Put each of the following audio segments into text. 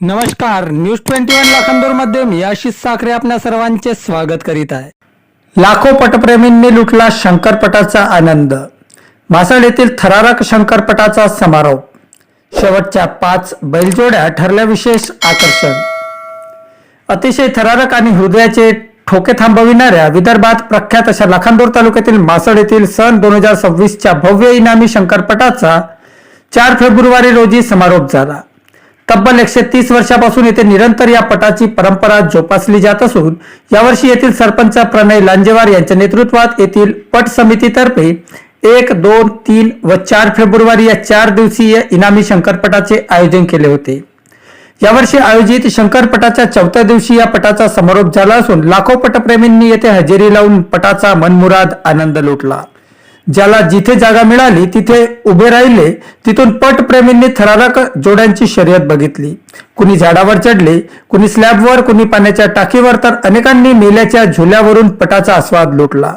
नमस्कार news twenty one लाखांदूरमध्ये मी आशिष साखरे आपल्या सर्वांचे स्वागत करीत आहे. लाखो पटप्रेमींनी लुटला शंकरपटाचा आनंद. मासळ येथील थरारक शंकरपटाचा समारोप. शेवटच्या पाच बैलजोड्या ठरल्या विशेष आकर्षण. अतिशय थरारक आणि हृदयाचे ठोके थांबविणाऱ्या विदर्भात प्रख्यात अशा लाखांदूर तालुक्यातील मासळ येथील सन दोन हजार सव्वीसच्या भव्य इनामी शंकरपटाचा चार फेब्रुवारी रोजी समारोप झाला. तब्बल एकशे तीस वर्षापासून येथे निरंतर या पटाची परंपरा जोपासली जात असून यावर्षी येथील सरपंच प्रणय लांजेवार यांच्या नेतृत्वात येथील पट समितीतर्फे एक दोन तीन व चार फेब्रुवारी या चार दिवसीय इनामी शंकरपटाचे आयोजन केले होते. यावर्षी आयोजित शंकरपटाच्या चौथ्या दिवशी या पटाचा समारोप झाला असून लाखो पटप्रेमींनी येथे हजेरी लावून पटाचा मनमुराद आनंद लुटला. ज्याला जिथे जागा मिळाली तिथे उभे राहिले तिथून पटप्रेमींनी थरारक जोड्यांची शर्यत बघितली. कुणी झाडावर चढले कुणी स्लॅबवर कुणी पाण्याच्या टाकीवर तर अनेकांनी मेल्याच्या झुल्यावरून पटाचा आस्वाद लुटला.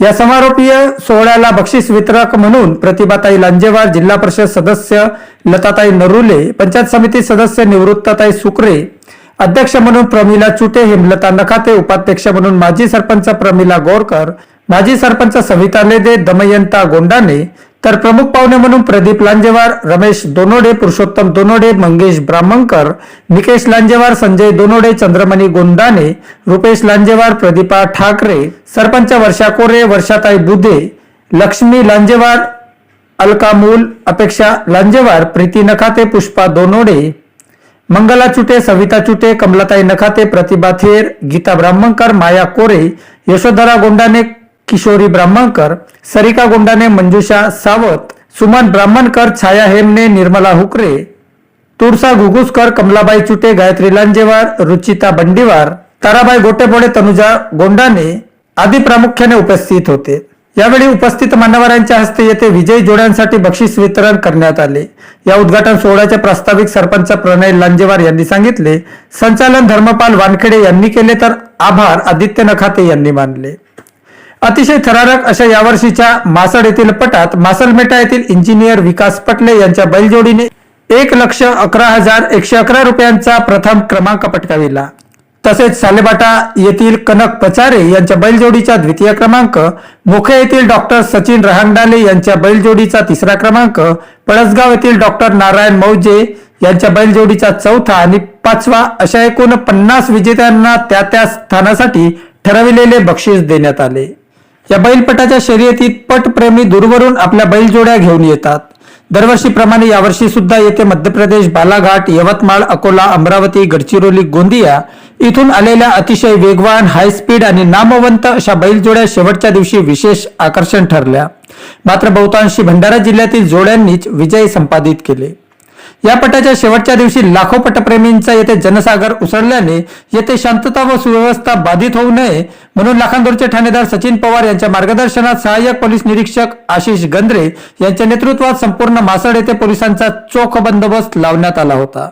या समारोपीय सोहळ्याला बक्षीस वितरक म्हणून प्रतिभाताई लांजेवार जिल्हा परिषद सदस्य लताताई नरुले पंचायत समिती सदस्य निवृत्ताताई सुकरे अध्यक्ष म्हणून प्रमिला चुटे हेमलता नखाते उपाध्यक्ष म्हणून माजी सरपंच प्रमिला गोरकर माजी सरपंच सविता लेदे दमयंता गोंडाने तर प्रमुख पाहुणे म्हणून प्रदीप लांजेवार रमेश दोनोडे पुरुषोत्तम दोनोडे मंगेश ब्राह्मणकर निकेश लांजेवार संजय दोनोडे चंद्रमणी गोंडाने रुपेश लांजेवार प्रदीपा ठाकरे सरपंच वर्षा कोरे वर्षाताई बुधे लक्ष्मी लांजेवार अलका मूल अपेक्षा लांजेवार प्रीती नखाते पुष्पा दोनोडे मंगला चुटे सविता चुटे कमलाताई नखाते प्रतिभा थेर गीता ब्राह्मणकर माया कोरे यशोधरा गोंडाने किशोरी ब्राह्मणकर सरिका गोंडाने मंजुषा सावत सुमन ब्राह्मणकर छाया हेमने निर्मला हुकरे तुळसा घुगुसकर कमलाबाई चुटे गायत्री लांजेवार रुचिता बंडीवार ताराबाई गोटेपोडे तनुजा गोंडाने आदी प्रामुख्याने उपस्थित होते. यावेळी उपस्थित मान्यवरांच्या हस्ते येथे विजयी जोड्यांसाठी बक्षीस वितरण करण्यात आले. या उद्घाटन सोहळ्याचे प्रास्ताविक सरपंच प्रणय लांजेवार यांनी सांगितले. संचालन धर्मपाल वानखेडे यांनी केले तर आभार आदित्य नखाते यांनी मानले. अतिशय थरारक अशा यावर्षीच्या मासड येथील पटात मासलमेटा येथील इंजिनियर विकास पटले यांच्या बैलजोडीने एक लक्ष अकरा हजार एकशे अकरा रुपयांचा प्रथम क्रमांक पटकाविला. तसेच सालेबाटा येथील कनक पचारे यांच्या बैलजोडीचा द्वितीय क्रमांक मोखे येथील डॉक्टर सचिन रहांगडाले यांच्या बैलजोडीचा तिसरा क्रमांक पळसगाव येथील डॉक्टर नारायण मौजे यांच्या बैलजोडीचा चौथा आणि पाचवा अशा एकूण पन्नास विजेत्यांना त्या त्या स्थानासाठी ठरविलेले बक्षीस देण्यात आले. या बैलपटाच्या शर्यतीत पटप्रेमी दूरवरून आपल्या बैलजोड्या घेऊन येतात. दरवर्षीप्रमाणे यावर्षी सुद्धा येथे मध्य प्रदेश बालाघाट यवतमाळ अकोला अमरावती गडचिरोली गोंदिया इथून आलेल्या अतिशय वेगवान हायस्पीड आणि नामवंत अशा बैलजोड्या शेवटच्या दिवशी विशेष आकर्षण ठरल्या. मात्र बहुतांशी भंडारा जिल्ह्यातील जोड्यांनीच विजय संपादित केले. या पटाच्या शेवटच्या दिवशी लाखो पटप्रेमींचा येथे जनसागर उसळल्याने येथे शांतता व सुव्यवस्था बाधित होऊ नये म्हणून लाखांदूरचे ठाणेदार सचिन पवार यांच्या मार्गदर्शनात सहाय्यक पोलीस निरीक्षक आशिष गंद्रे यांच्या नेतृत्वात संपूर्ण मासड येथे पोलिसांचा चोख बंदोबस्त लावण्यात आला होता.